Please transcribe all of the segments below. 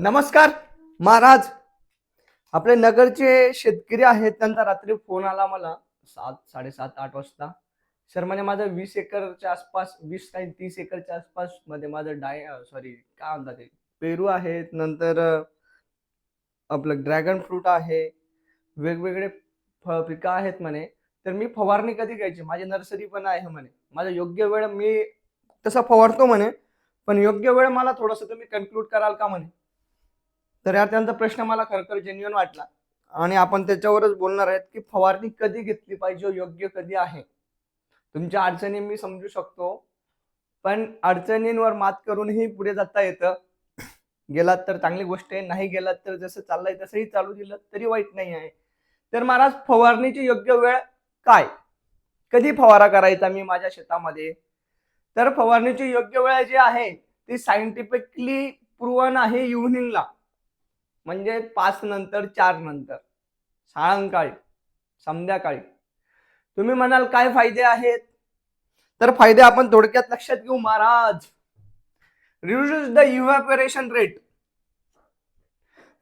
नमस्कार महाराज. आपले नगरचे शेतकरी आहेत त्यांचा रात्री फोन आला मला सात साडेसात आठ वाजता. सर म्हणे माझं वीस एकरच्या आसपास वीस काही तीस एकरच्या आसपासमध्ये माझं डाय सॉरी काय म्हणतात ते पेरू आहेत नंतर आपलं ड्रॅगन फ्रूट आहे वेगवेगळे फळ पिकं आहेत म्हणे. तर मी फवारणी कधी घ्यायची? माझी नर्सरी पण आहे म्हणे. माझा योग्य वेळ मी तसा फवारतो म्हणे पण योग्य वेळ मला थोडंसं तुम्ही कन्क्लूड कराल का म्हणे? तर यार त्यांचा प्रश्न मला खरखर जेन्युअन वाटला. आणि आपण त्याच्यावरच बोलणार आहेत की फवारणी कधी घेतली पाहिजे योग्य कधी आहे? तुमच्या अडचणी मी समजू शकतो. पण अडचणींवर मात करूनही पुढे जाता येतं. गेलात तर चांगली गोष्ट आहे नाही गेलात तर जसं चाललंय तसंही चालू दिलं तरी वाईट नाही आहे. तर महाराज फवारणीची योग्य वेळ काय? कधी फवारा करायचा मी माझ्या शेतामध्ये? तर फवारणीची योग्य वेळ जी आहे ती सायंटिफिकली प्रूवन आहे इव्हनिंगला म्हणजे पाच नंतर चार नंतर. सायंकाळी संध्याकाळी. तुम्ही म्हणाल काय फायदे आहेत? तर फायदे आपण थोडक्यात लक्षात घेऊ Maharaj. Reduce the evaporation rate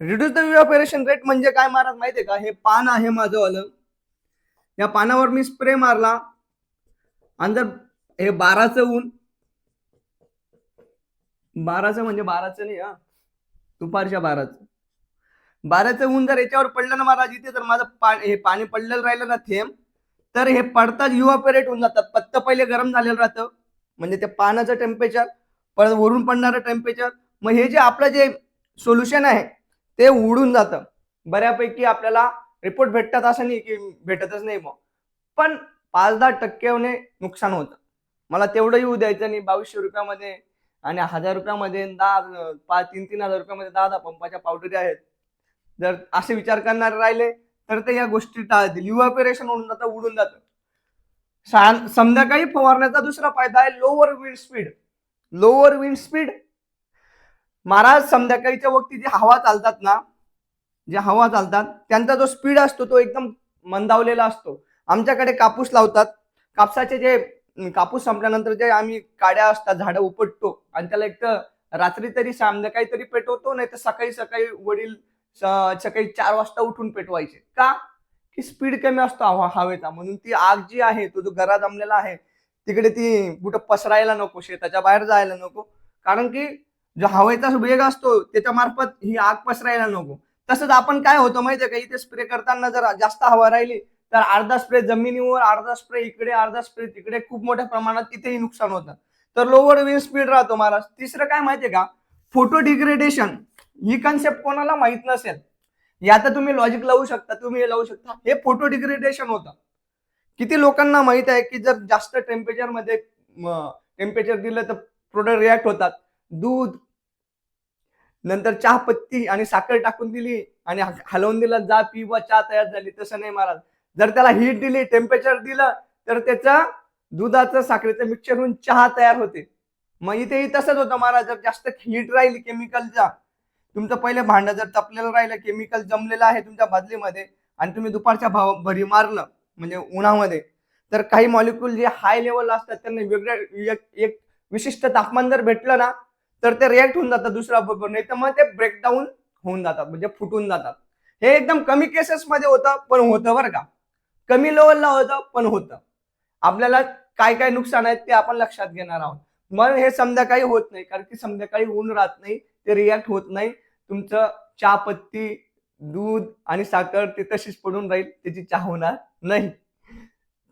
reduce the evaporation rate म्हणजे काय महाराज? माहितीये का? हे पान आहे माझं आलं या पानावर मी स्प्रे मारला. आणि जर हे बाराचं ऊन बाराचं म्हणजे बाराचं नाही हा. दुपारच्या बाराचं. बाराचं ऊन जर याच्यावर पडलं ना महाराज इथे तर माझं पा हे पाणी पडलेलं राहिलं ना थेंब तर हे पडताच युवापेरेट होऊन जातात. पत्त पहिले गरम झालेलं राहतं. म्हणजे ते पाण्याचं टेम्परेचर परत वरून पडणारं टेम्परेचर मग हे जे आपलं जे सोल्युशन आहे ते उडून जातं. बऱ्यापैकी आपल्याला रिपोर्ट भेटतात असं नाही की भेटतच नाही मग पण पाच दहा टक्क्याने नुकसान होतं. मला तेवढं येऊ द्यायचं नाही. बावीसशे रुपयामध्ये आणि हजार रुपयामध्ये दहा पाच तीन तीन हजार रुपयामध्ये दहा दहा पंपाच्या पावडरी आहेत. जर असे विचार करणारे राहिले तर ते या गोष्टी टाळतील. युवापेरेशन होऊन जातं उडून जातं. सा- संध्याकाळी फवारण्याचा दुसरा फायदा आहे lower wind speed lower wind speed Maharaj संध्याकाळीच्या वक्ती जी हवा चालतात ना जे हवा चालतात त्यांचा जो स्पीड असतो तो एकदम मंदावलेला असतो. आमच्याकडे कापूस लावतात. कापसाचे जे कापूस संपल्यानंतर जे आम्ही काड्या असतात झाडं उपटतो आणि त्याला एक तर रात्री तरी संध्याकाळी तरी पेटवतो नाही तर सकाळी सकाळी वडील सकाळी चार वाजता उठून पेटवायचे. का? की स्पीड कमी असतो हवेचा. म्हणून ती आग जी आहे तो जो घरा जमलेला आहे तिकडे ती कुठं पसरायला नको शेताच्या बाहेर जायला नको. कारण की जो हवेचा वेग असतो त्याच्या मार्फत ही आग पसरायला नको. तसंच आपण काय होतं माहितीये का? इथे स्प्रे करताना जर जास्त हवा राहिली तर अर्धा स्प्रे जमिनीवर अर्धा स्प्रे इकडे अर्धा स्प्रे तिकडे खूप मोठ्या प्रमाणात तिथेही नुकसान होतं. तर लोअर विंड स्पीड राहतो महाराज. तिसरं काय माहितीये का? फोटो डिग्रेडेशन ही कन्सेप्ट कोणाला माहीत नसेल? यात तुम्ही लॉजिक लावू शकता तुम्ही हे लावू शकता. हे फोटो डिग्रेडेशन होतं. किती लोकांना माहीत आहे की जर जास्त टेम्परेचरमध्ये टेम्परेचर दिलं तर प्रोडक्ट रिॲक्ट होतात. दूध नंतर चहा पत्ती आणि साखर टाकून दिली आणि हलवून दिला जा पी व चहा तयार झाली तसं नाही महाराज जर त्याला हीट दिली टेम्परेचर दिलं तर त्याचा दुधाचं साखरेचं मिक्सर होऊन चहा तयार होते. मग इथेही तसंच होतं महाराज. जर जास्त हीट राहिली केमिकलचा तुमचं पहिले भांडं जर तपलेलं राहिलं केमिकल जमलेलं आहे तुमच्या बादलीमध्ये आणि तुम्ही दुपारच्या भाव भरी मारलं म्हणजे उन्हामध्ये तर काही मॉलिक्यूल जे हाय लेवलला असतात त्यांना वेगळ्या एक- एक विशिष्ट तापमान जर भेटलं ना तर ते रिॲक्ट होऊन जातात दुसऱ्या बरोबर. नाही तर मग ते ब्रेकडाऊन होऊन जातात म्हणजे फुटून जातात. हे एकदम कमी केसेस मध्ये होतं पण होतं बरं का. कमी लेवलला होतं पण होतं. आपल्याला काय काय नुकसान आहेत ते आपण लक्षात घेणार आहोत. मग हे संध्याकाळी होत नाही कारण की संध्याकाळी ऊन राहत नाही ते रिॲक्ट होत नाही. तुमचं चहापत्ती दूध आणि साखर ते तशीच पडून राहील त्याची चहा होणार नाही.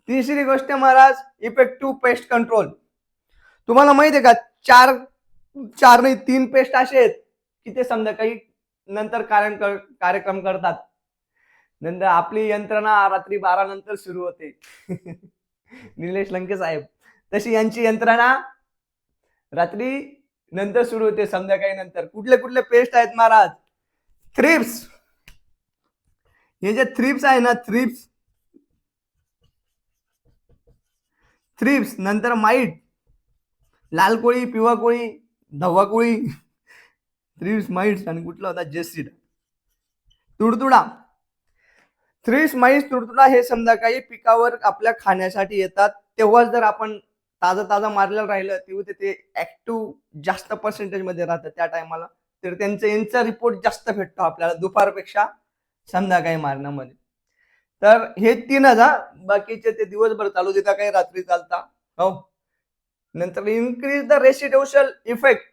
तिसरी गोष्ट महाराज इफेक्टिव्ह पेस्ट कंट्रोल तुम्हाला माहिती आहे का चार चार नाही तीन पेस्ट असे आहेत की ते समजा काही नंतर कारण कर- कार्यक्रम करतात. नंतर आपली यंत्रणा रात्री बारा नंतर सुरू होते. निलेश लंके साहेब तशी यांची यंत्रणा रात्री नंतर सुरू होते संध्याकाळी नंतर. कुठले कुठले पेस्ट आहेत महाराज? थ्रिप्स हे जे थ्रिप्स आहे ना थ्रिप्स थ्रिप्स नंतर माईट. लाल कोळी पिवा कोळी धव्वा कोळी. थ्रिप्स माईट्स आणि कुठला होता? जेसीड तुडतुडा. थ्रिप्स माईट्स तुडतुडा हे संध्याकाळी पिकावर आपल्या खाण्यासाठी येतात. तेव्हाच जर आपण ताजं ताजं मारलेलं राहिलं तेव्हा ते ऍक्टिव्ह जास्त पर्सेंटेजमध्ये राहतं त्या टायमाला तर त्यांचं यांचा रिपोर्ट जास्त भेटतो आपल्याला दुपारपेक्षा संध्याकाळी मारण्यामध्ये. तर हे तीन हजार बाकीचे ते दिवसभर चालू देता काही रात्री चालता? हो. नंतर increase the residual effect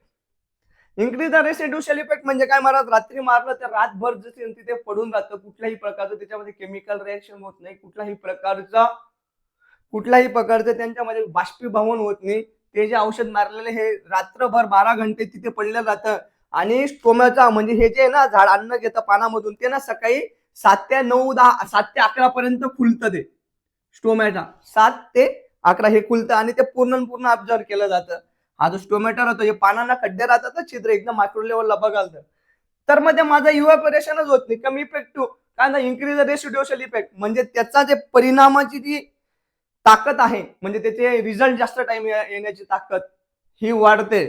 increase the residual effect म्हणजे काय महाराज? रात्री मारलं तर रातभर जसे तिथे पडून राहतं. कुठल्याही प्रकारचं त्याच्यामध्ये केमिकल रिएक्शन होत नाही. कुठल्याही प्रकारचा कुठल्याही प्रकारचं त्यांच्यामध्ये बाष्पीभवन होत नाही. ते जे औषध मारलेले हे रात्रभर बारा घंटे तिथे पडलं जातं आणि स्टोमाचा म्हणजे हे जे ना झाड अन्न घेतं पानामधून ते ना सकाळी सात ते नऊ दहा सात ते अकरा पर्यंत खुलतं ते. स्टोमॅटा सात ते अकरा हे खुलतं आणि ते पूर्ण पूर्ण ऑब्झर्व केलं जातं. हा जो स्टोमॅटो राहतो हे पानांना खड्डे राहतात चित्र छिद्र एकदम मायक्रो लेवलला बघाल तर मग ते माझं इव्हॅपोरेशनच होत नाही. कमी इफेक्टिव्ह काय ना इन्क्रीज रेसिड्युशल इफेक्ट म्हणजे त्याचा जे परिणामाची जी ताकद आहे. म्हणजे त्याचे रिझल्ट जास्त टाइम येण्याची ताकद ही वाढते.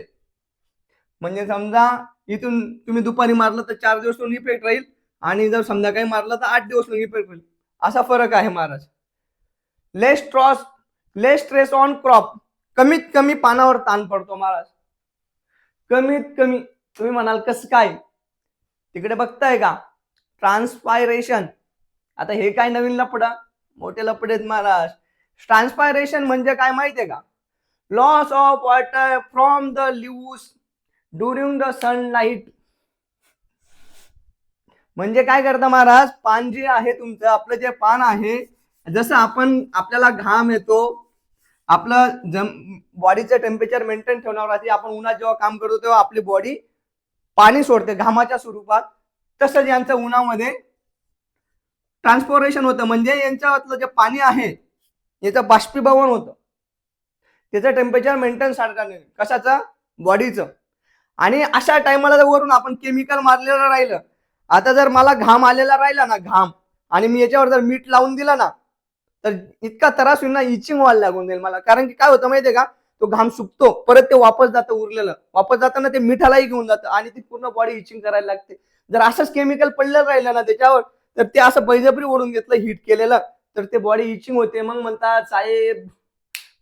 म्हणजे समजा इथून तुम्ही दुपारी मारलं तर चार दिवस इफेक्ट राहील आणि जर संध्याकाळी मारलं तर आठ दिवस इफेक्ट राहील. असा फरक आहे Maharaj. Less stress less stress on crop कमीत कमी पानावर ताण पडतो महाराज. कमीत कमी तुम्ही म्हणाल कसं काय? तिकडे बघताय का? ट्रान्सपायरेशन आता हे काय नवीन लपडा? मोठे लपडे आहेत महाराज. ट्रान्सपायरेशन म्हणजे काय माहितीये का? Loss of water from the leaves during the sunlight म्हणजे काय करता महाराज? पान जे आहे तुमचं आपलं जे पान आहे जसं आपण आपल्याला घाम येतो आपलं जम बॉडीचं टेम्परेचर मेंटेन ठेवण्यासाठी आपण उन्हात जेव्हा काम करतो तेव्हा आपली बॉडी पाणी सोडते घामाच्या स्वरूपात. तसंच यांचं उन्हामध्ये ट्रान्सपोरेशन होतं. म्हणजे यांच्यातलं जे पाणी आहे याचं बाष्पीभवन होतं. त्याचं टेम्परेचर मेंटेन सारखा नाही. कशाचं? बॉडीचं आणि अशा टायमाला जर वरून आपण केमिकल मारलेलं राहिलं आता जर मला घाम आलेला राहिला ना घाम आणि मी याच्यावर जर मीठ लावून दिला ना तर इतका त्रास होईल ना इचिंग व्हायला लागून जाईल मला. कारण की काय होतं माहितीये का? तो घाम सुकतो परत ते वापस जातं उरलेलं. वापस जाताना ते मिठालाही घेऊन जातं आणि ती पूर्ण बॉडी इचिंग करायला लागते. जर असंच केमिकल पडलेलं राहिलं ना त्याच्यावर तर ते असं बळजबरी ओढून घेतलं हिट केलेलं. तर ते बॉडी इचिंग होते. मग म्हणतात साहेब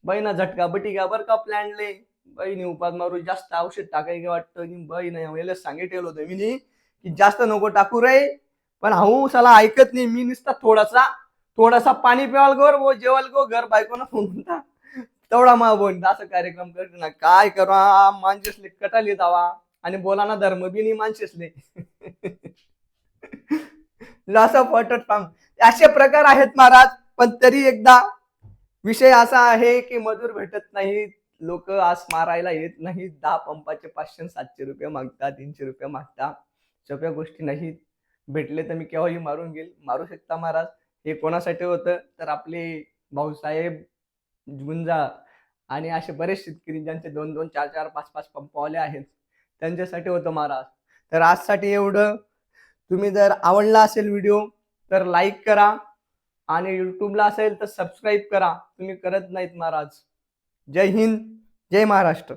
बहिणा झटका बटी का बरं का प्लॅनले बहिणी उपास मारू जास्त औषध टाकायचं वाटतं? की बहीण नाही याला सांगितलेलं होतं मी की जास्त नको टाकू रे. पण हाऊ साला ऐकत नाही. मी नुसता थोडासा थोडासा पाणी पिवाल गोर वो जेवाल गो घर बायकोनं फोन म्हणता तेवढा मा बोल असं कार्यक्रम करते ना काय करा? माणसेसले कटाली जावा आणि बोलाना धर्म बी नाही माणसेसले. असं पटत पाम. असे प्रकार आहेत महाराज पण तरी एकदा विषय असा आहे की मजूर भेटत नाही लोक आज मारायला येत नाहीत दहा पंपाचे पाचशे सातशे रुपये मागता तीनशे रुपये मागता. सोप्या गोष्टी नाहीत भेटले तर मी केव्हाही मारून घेईल. मारू शकता महाराज. हे कोणासाठी होतं? तर आपले भाऊसाहेब गुंजा आणि असे बरेच शेतकरी ज्यांचे दोन दोन चार चार पाच पाच पंपवाले आहेत त्यांच्यासाठी होतं महाराज. तर आजसाठी एवढं. तुम्ही जर आवडला असेल व्हिडिओ तर लाईक करा. आणि यूट्यूबला असेल तर सबस्क्राईब करा. तुम्ही करत नाहीत महाराज. जय हिंद जय महाराष्ट्र.